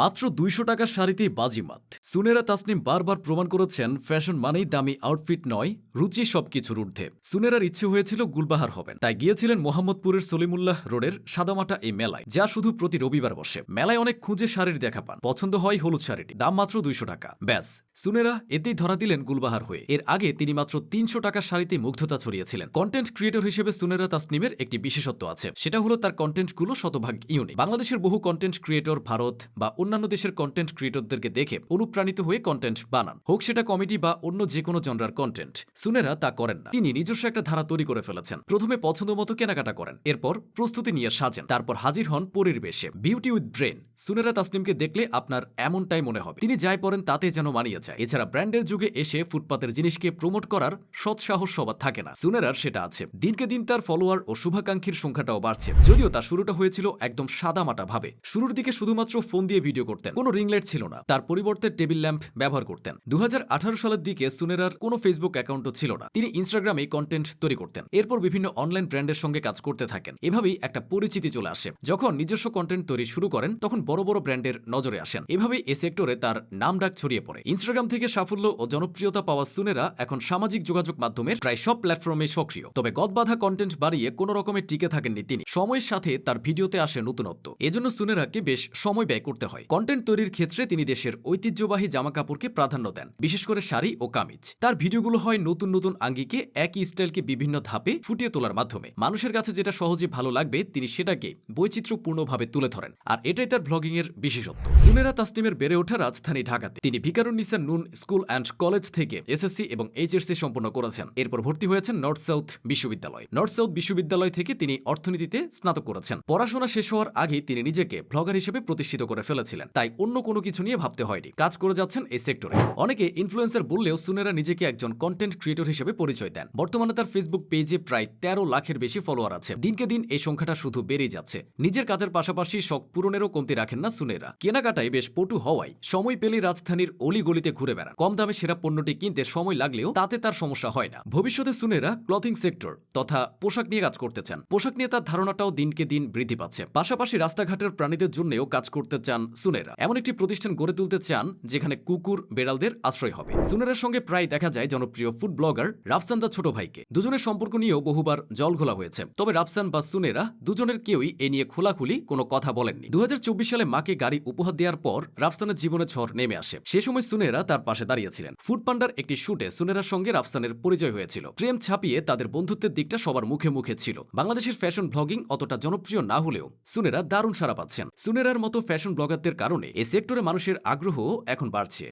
মাত্র দুইশো টাকার শাড়িতেই বাজিমাত। সুনেরা তাসনিম বারবার প্রমাণ করেছেন, ফ্যাশন মানেই দামি আউটফিট নয়, রুচি সবকিছুর ঊর্ধ্বে। সুনেরার ইচ্ছে হয়েছিল গুলবাহার হবেন, তাই গিয়েছিলেন মোহাম্মদপুরের সলিমুল্লাহ রোডের সাদামাটা এই মেলায়, যা শুধু প্রতি রবিবার বসে। মেলায় অনেক খুঁজে শাড়ির দেখা পান, পছন্দ হয় হলুদ শাড়িটি, দাম মাত্র দুইশো টাকা। ব্যাস, সুনেরা এতেই ধরা দিলেন গুলবাহার হয়ে। এর আগে তিনি মাত্র তিনশো টাকার শাড়িতে মুগ্ধতা ছড়িয়েছিলেন। কন্টেন্ট ক্রিয়েটর হিসেবে সুনেরা তাসনিমের একটি বিশেষত্ব আছে, সেটা হলো তার কন্টেন্টগুলো শতভাগ ইউনিক। বাংলাদেশের বহু কন্টেন্ট ক্রিয়েটর ভারত বা অন্যান্য দেশের কন্টেন্ট ক্রিয়েটরদেরকে দেখে অনুপ্রাণিত হয়ে কন্টেন্ট বানান। হোক সেটা কমেডি বা অন্য যে কোনো জনরার কন্টেন্ট সুনেরা তা করেন না। তিনি নিজস্ব একটা ধারা তৈরি করে ফেলেছেন। প্রথমে পছন্দ মতো কেনাকাটা করেন, এরপর প্রস্তুতি নিয়ে সাজেন, তারপর হাজির হন পরীর বেশে। বিউটি উইথ ব্রেন সুনেরা তাসনিমকে দেখলে আপনার এমনটাই মনে হবে। তিনি যাই পড়েন, তাতে যেন মানিয়ে যায়। এছাড়া ব্র্যান্ডের যুগে এসে ফুটপাতের জিনিসকে প্রমোট করার সৎসাহস সবার থাকে না। সুনেরার সেটা আছে। দিনকে দিন তার ফলোয়ার ও শুভাকাঙ্ক্ষীর সংখ্যাটাও বাড়ছে। যদিও তা শুরুটা হয়েছিল একদম সাদামাটা ভাবে। শুরুর দিকে শুধুমাত্র ফোন দিয়ে ভিডিও করতেন। কোনো রিংলাইট ছিল না। তার পরিবর্তে টেবিল ল্যাম্প ব্যবহার করতেন। দু হাজার আঠারো সালের দিকে সুনেরার কোনো ফেসবুক অ্যাকাউন্টও ছিল না। তিনি ইনস্টাগ্রামে কন্টেন্ট তৈরি করতেন। এরপর বিভিন্ন অনলাইন ব্র্যান্ডের সঙ্গে কাজ করতে থাকেন। এভাবেই একটা পরিচিতি চলে আসে। যখন নিজস্ব কন্টেন্ট তৈরি শুরু করেন, তখন বড় বড় ব্র্যান্ডের নজরে আসেন। এভাবেই এ সেক্টরে তার নাম ডাক ছড়িয়ে পড়ে। ইনস্টাগ্রাম থেকে সাফল্য ও জনপ্রিয়তা পাওয়া সুনেরা এখন সামাজিক যোগাযোগ মাধ্যমের প্রায় সব প্ল্যাটফর্মে সক্রিয়। তবে গদবাধা কন্টেন্ট বাড়িয়ে কোনো রকমের টিকে থাকেননি তিনি। সময়ের সাথে তার ভিডিওতে আসে নতুনত্ব। এজন্য সুনেরাকে বেশ সময় ব্যয় করতে হয়। কন্টেন্ট তৈরির ক্ষেত্রে তিনি দেশের ঐতিহ্যবাহী জামা কাপড়কে প্রাধান্য দেন, বিশেষ করে শাড়ি ও কামিজ। তার ভিডিওগুলো হয় নতুন নতুন আঙ্গিকে একই স্টাইলকে বিভিন্ন ধাপে ফুটিয়ে তোলার মাধ্যমে। মানুষের কাছে যেটা সহজে ভালো লাগবে, তিনি সেটাকে বৈচিত্র্যপূর্ণভাবে তুলে ধরেন, আর এটাই তার ব্লগিং এর বিশেষত্ব। সুনেরা তাসনিমের বেড়ে ওঠা রাজধানী ঢাকাতে তিনি Viqarunnisa Noon school and college থেকে এসএসসি এবং এইচএসসি সম্পন্ন করেছেন। এরপর ভর্তি হয়েছেন নর্থ সাউথ বিশ্ববিদ্যালয়। নর্থ সাউথ বিশ্ববিদ্যালয় থেকে তিনি অর্থনীতিতে স্নাতক করেছেন। পড়াশোনা শেষ হওয়ার আগেই তিনি নিজেকে ব্লগার হিসেবে প্রতিষ্ঠিত করে ফেলেছিলেন তাই অন্য কোনো কিছু নিয়ে ভাবতে হয়নি। কাজ করে যাচ্ছেন এই সেক্টরে। অনেকে ইনফ্লুয়েন্সার বললেও সুনেরা নিজেকে একজন কন্টেন্ট ক্রিয়েটর হিসেবে পরিচয় দেন। বর্তমানে তার ফেসবুক পেজে প্রায় তেরো লাখের বেশি ফলোয়ার আছে। দিনকে দিন এই সংখ্যাটা শুধু বেড়েই যাচ্ছে। নিজের কাজের পাশাপাশি শখ পূরণেরও কমতি রাখেন না সুনেরা। কেনাকাটায় বেশ পটু হওয়ায় সময় পেলেই রাজধানীর অলিগলিতে ঘুরে বেড়ান। কম দামে সেরা পণ্যটি কিনতে সময় লাগলেও তাতে তার সমস্যা হয় না। ভবিষ্যতে সুনেরা ক্লথিং সেক্টর তথা পোশাক নিয়ে কাজ করতে চান। পোশাক নিয়ে তার ধারণাটাও দিনকে দিন বৃদ্ধি পাচ্ছে। পাশাপাশি রাস্তাঘাটের প্রাণীদের জন্যও কাজ করতে চান সুনেরা। এমন একটি প্রতিষ্ঠান গড়ে তুলতে চান যেখানে কুকুর, বেড়ালদের আশ্রয় হবে। সুনেরার সঙ্গে প্রায় দেখা যায় জনপ্রিয় ফুড ব্লগার রাফসান দা ছোট ভাইকে। দুজনের সম্পর্ক নিয়েও বহুবার জল ঘোলা হয়েছে। তবে রাফসান বা সুনেরা দুজনের কেউই এ নিয়ে খোলাখুলি কোনো কথা বলেননি। দুই হাজার চব্বিশ সালে মাকে গাড়ি উপহার দেওয়ার পর রাফসানের জীবনে ঝড় নেমে আসে। সে সময় সুনেরা তার পাশে দাঁড়িয়েছিলেন। ফুড পান্ডার একটি শুটে সুনেরার সঙ্গে রাফসানের পরিচয় হয়েছিল। প্রেম ছাপিয়ে তাদের বন্ধুত্বের দিকটা সবার মুখে মুখে ছিল। বাংলাদেশের ফ্যাশন ব্লগিং অতটা জনপ্রিয় না হলেও সুনেরা দারুণ সারা পাচ্ছেন। সুনেরার মতো ফ্যাশন ব্লগারদের কারণে এ সেক্টরে মানুষের আগ্রহ এখন বাড়ছে।